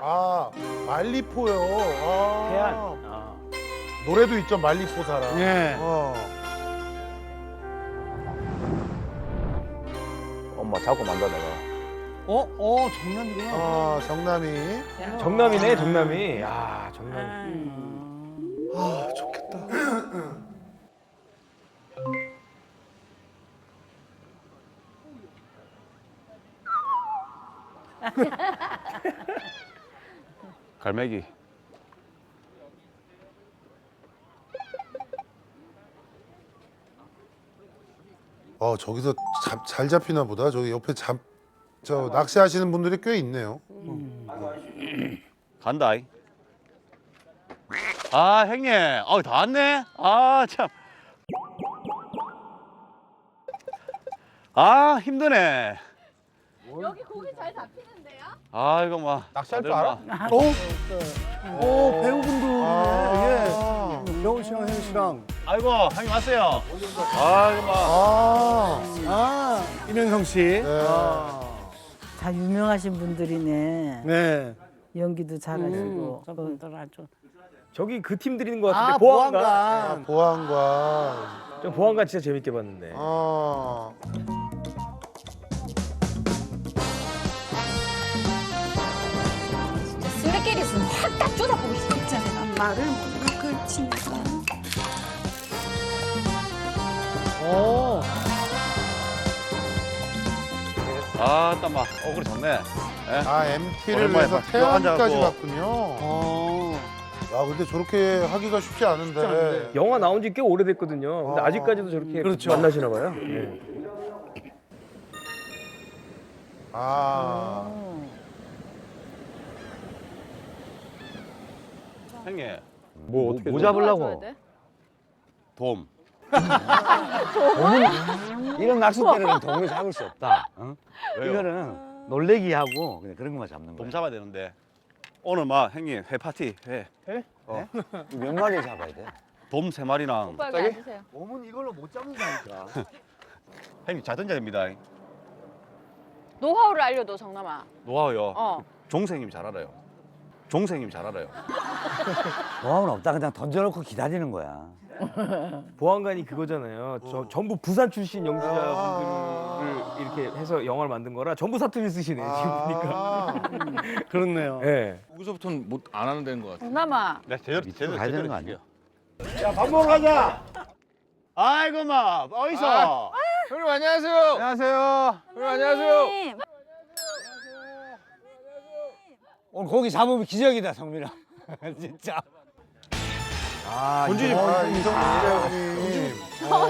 아 말리포요. 아. 해안. 아. 노래도 있죠 말리포 사람. 예. 어. 엄마 자꾸 만다 내가. 어? 어, 정남이구나. 아 정남이. 정남이네, 정남이. 야, 정남. 아, 좋겠다. 갈매기. 어 저기서 잡- 잘 잡히나 보다. 저기 옆에 잡. 저 낚시하시는 분들이 꽤 있네요. 간다. 이. 아 형님, 어, 다 왔네. 아 참. 아 힘드네. 여기 고기 잘 잡히는데요? 아 이거 뭐 낚시할 줄 알아? 막 오, 오, 배우분도. 아. 예. 명훈 씨랑 혜연 씨랑. 아이고 형님 왔어요. 아 이거 막 아. 아, 이명성 씨. 네. 아. 다 유명하신 분들이네. 네. 연기도 잘하시고. 저분들 아주 저기 그 팀 드리는 것 같은데 아, 보안관. 보안관. 보안관. 저 보안관 진짜 재밌게 봤는데. 아. 말을 뭔가 걸치니까 오. 아땀막 어그리 좋네. 아 MT를 오랜만에 위해서 봐. 태안까지 앉아갖고. 갔군요. 어. 야 근데 저렇게 하기가 쉽지 않은데. 영화 나온 지 꽤 오래됐거든요. 근데 아. 아직까지도 저렇게 그렇죠. 만나시나 봐요. 예. 아. 형님 뭐 어떻게 뭐뭐 잡으려고? 돔. 이런 낚싯대는 동물 잡을 수 없다. 어? 왜요? 이거는 놀래기 하고 그냥 그런 것만 잡는 돔 거야. 잡아야 되는데 오늘 막 형님 회 파티 회. 몇 마리 잡아야 돼? 돔세 마리랑 오빠 여기 앉으세요. 몸은 이걸로 못 잡는다니까. 형님 잘 던져야 됩니다. 노하우를 알려줘 정남아. 노하우요. 어. 종생님 잘 알아요. 종생님 잘 알아요. 노하우는 없다. 그냥 던져놓고 기다리는 거야. 보안관이 그거잖아요. 저 전부 부산 출신 연기자분들을 아. 이렇게 해서 영화를 만든 거라 전부 사투리 쓰시네 지금 보니까. 아. 그렇네요. 예. 여기서부터는 못 안 하는 데인 것 같아. 정남아. 네, 제대로 제대로 가야 되는 거 아니야? 해줄게요. 밥 먹으러 가자. 아이고 마 어디서? 형님 안녕하세요. 안녕하세요. 형님 안녕하세요. 오늘 고기 잡으면 기적이다, 성민아. 진짜. 아, 이성민 배우님.